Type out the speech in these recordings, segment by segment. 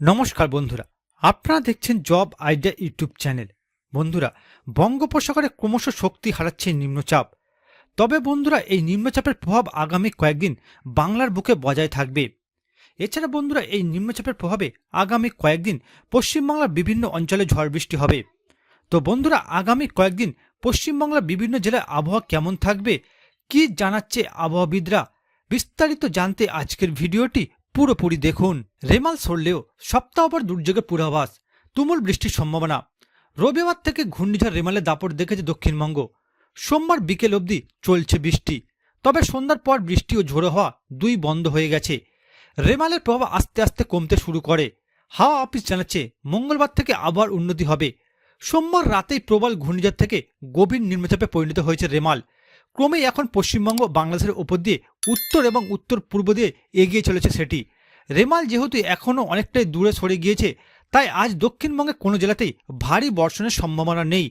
নমস্কার বন্ধুরা, আপনারা দেখছেন জব আইডিয়া ইউটিউব চ্যানেল। বন্ধুরা, বঙ্গোপসাগরে ক্রমশ শক্তি হারাচ্ছে নিম্নচাপ। তবে বন্ধুরা, এই নিম্নচাপের প্রভাব আগামী কয়েকদিন বাংলার বুকে বজায় থাকবে। এছাড়া বন্ধুরা, এই নিম্নচাপের প্রভাবে আগামী কয়েকদিন পশ্চিমবাংলার বিভিন্ন অঞ্চলে ঝড় বৃষ্টি হবে। তো বন্ধুরা, আগামী কয়েকদিন পশ্চিমবাংলার বিভিন্ন জেলায় আবহাওয়া কেমন থাকবে, কি জানাচ্ছে আবহাওয়াবিদরা, বিস্তারিত জানতে আজকের ভিডিওটি পুরোপুরি দেখুন। রেমাল সরলেও সপ্তাহবার দুর্যোগের পূর্বাভাস, তুমুল বৃষ্টির সম্ভাবনা। রবিবার থেকে ঘূর্ণিঝড় রেমালে দাপট দেখেছে দক্ষিণবঙ্গ। সোমবার বিকেল অবধি চলছে বৃষ্টি। তবে সন্ধ্যার পর বৃষ্টি ও ঝোড়ো হওয়া দুই বন্ধ হয়ে গেছে। রেমালের প্রভাব আস্তে আস্তে কমতে শুরু করে। হাওয়া অফিস জানাচ্ছে মঙ্গলবার থেকে আবার উন্নতি হবে। সোমবার রাতেই প্রবল ঘূর্ণিঝড় থেকে গভীর নিম্নচাপে পরিণত হয়েছে রেমাল। ক্রমেই এখন পশ্চিমবঙ্গ, বাংলাদেশের ওপর দিয়ে উত্তর এবং উত্তর পূর্ব দিয়ে এগিয়ে চলেছে সেটি। রেমাল যেহেতু এখনও অনেকটাই দূরে সরে গিয়েছে, তাই আজ দক্ষিণবঙ্গের কোনো জেলাতেই ভারী বর্ষণের সম্ভাবনা নেই।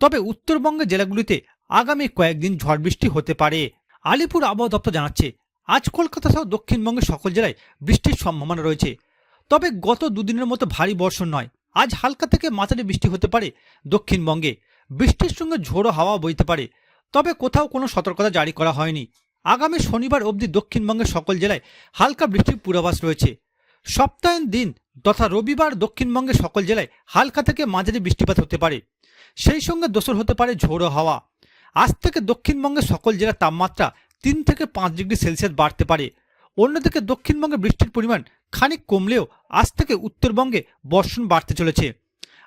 তবে উত্তরবঙ্গের জেলাগুলিতে আগামী কয়েকদিন ঝড় বৃষ্টি হতে পারে। আলিপুর আবহাওয়া দপ্তর জানাচ্ছে, আজ কলকাতা সহ দক্ষিণবঙ্গের সকল জেলায় বৃষ্টির সম্ভাবনা রয়েছে। তবে গত দুদিনের মতো ভারী বর্ষণ নয়, আজ হালকা থেকে মাঝারি বৃষ্টি হতে পারে দক্ষিণবঙ্গে। বৃষ্টির সঙ্গে ঝোড়ো হাওয়া বইতে পারে। তবে কোথাও কোনো সতর্কতা জারি করা হয়নি। আগামী শনিবার অবধি দক্ষিণবঙ্গের সকল জেলায় হালকা বৃষ্টির পূর্বাভাস রয়েছে। সপ্তাহের দিন তথা রবিবার দক্ষিণবঙ্গের সকল জেলায় হালকা থেকে মাঝারি বৃষ্টিপাত হতে পারে। সেই সঙ্গে দোসর হতে পারে ঝোড়ো হাওয়া। আজ থেকে দক্ষিণবঙ্গের সকল জেলার তাপমাত্রা তিন থেকে পাঁচ ডিগ্রি সেলসিয়াস বাড়তে পারে। অন্যদিকে দক্ষিণবঙ্গে বৃষ্টির পরিমাণ খানিক কমলেও আজ থেকে উত্তরবঙ্গে বর্ষণ বাড়তে চলেছে।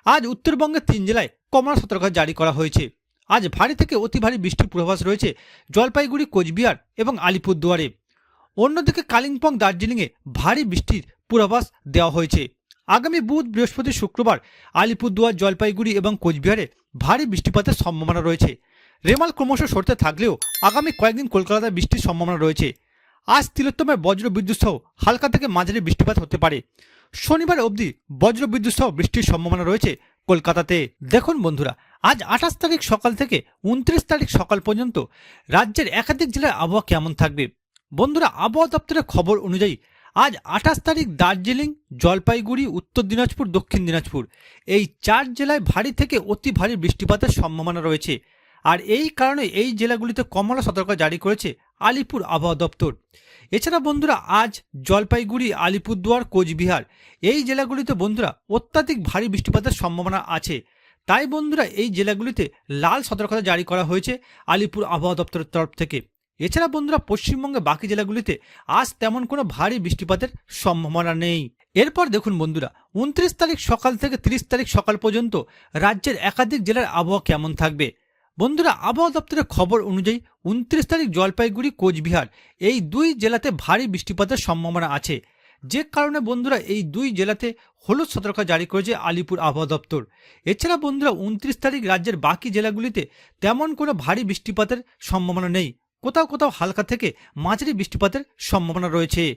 আজ উত্তরবঙ্গের তিন জেলায় কমলা সতর্কতা জারি করা হয়েছে। আজ ভারী থেকে অতি ভারী বৃষ্টির পূর্বাভাস রয়েছে জলপাইগুড়ি, কোচবিহার এবং আলিপুরদুয়ারে। অন্যদিকে কালিম্পং, দার্জিলিংয়ে ভারী বৃষ্টির পূর্বাভাস দেওয়া হয়েছে। আগামী বুধ, বৃহস্পতি, শুক্রবার আলিপুরদুয়ার, জলপাইগুড়ি এবং কোচবিহারে ভারী বৃষ্টিপাতের সম্ভাবনা রয়েছে। রেমাল ক্রমশ সরতে থাকলেও আগামী কয়েকদিন কলকাতায় বৃষ্টির সম্ভাবনা রয়েছে। আজ তিলোত্তমের বজ্র বিদ্যুৎ সহ হালকা থেকে মাঝারি বৃষ্টিপাত হতে পারে। শনিবার অবধি বজ্র বিদ্যুৎ সহ বৃষ্টির সম্ভাবনা রয়েছে কলকাতাতে। দেখুন বন্ধুরা আজ আঠাশ তারিখ সকাল থেকে উনত্রিশ তারিখ সকাল পর্যন্ত রাজ্যের একাধিক জেলার আবহাওয়া কেমন থাকবে? বন্ধুরা, আবহাওয়া দপ্তরের খবর অনুযায়ী আজ আঠাশ তারিখ দার্জিলিং, জলপাইগুড়ি, উত্তর দিনাজপুর, দক্ষিণ দিনাজপুর। এই চার জেলায় ভারী থেকে অতি ভারী বৃষ্টিপাতের সম্ভাবনা রয়েছে। আর এই কারণে এই জেলাগুলিতে কমলা সতর্কতা জারি করেছে আলিপুর আবহাওয়া দপ্তর। এছাড়া বন্ধুরা, আজ জলপাইগুড়ি, আলিপুরদুয়ার, কোচবিহার এই জেলাগুলিতে বন্ধুরা অত্যাধিক ভারী বৃষ্টিপাতের সম্ভাবনা আছে। তাই বন্ধুরা এই জেলাগুলিতে লাল সতর্কতা জারি করা হয়েছে আলিপুর আবহাওয়া দপ্তরের তরফ থেকে। এছাড়া বন্ধুরা পশ্চিমবঙ্গের বাকি জেলাগুলিতে আজ তেমন কোনো ভারী বৃষ্টিপাতের সম্ভাবনা নেই। এরপর দেখুন বন্ধুরা, উনত্রিশ তারিখ সকাল থেকে তিরিশ তারিখ সকাল পর্যন্ত রাজ্যের একাধিক জেলার আবহাওয়া কেমন থাকবে? বন্ধুরা, আবহাওয়া দপ্তরের খবর অনুযায়ী উনত্রিশ তারিখ জলপাইগুড়ি, কোচবিহার এই দুই জেলাতে ভারী বৃষ্টিপাতের সম্ভাবনা আছে। যে কারণে বন্ধুরা এই দুই জেলাতে হলুদ সতর্কতা জারি করেছে আলিপুর আবহাওয়া দপ্তর। এছাড়া বন্ধুরা উনত্রিশ তারিখ রাজ্যের বাকি জেলাগুলিতে তেমন কোনো ভারী বৃষ্টিপাতের সম্ভাবনা নেই। কোথাও কোথাও হালকা থেকে মাঝারি বৃষ্টিপাতের সম্ভাবনা রয়েছে।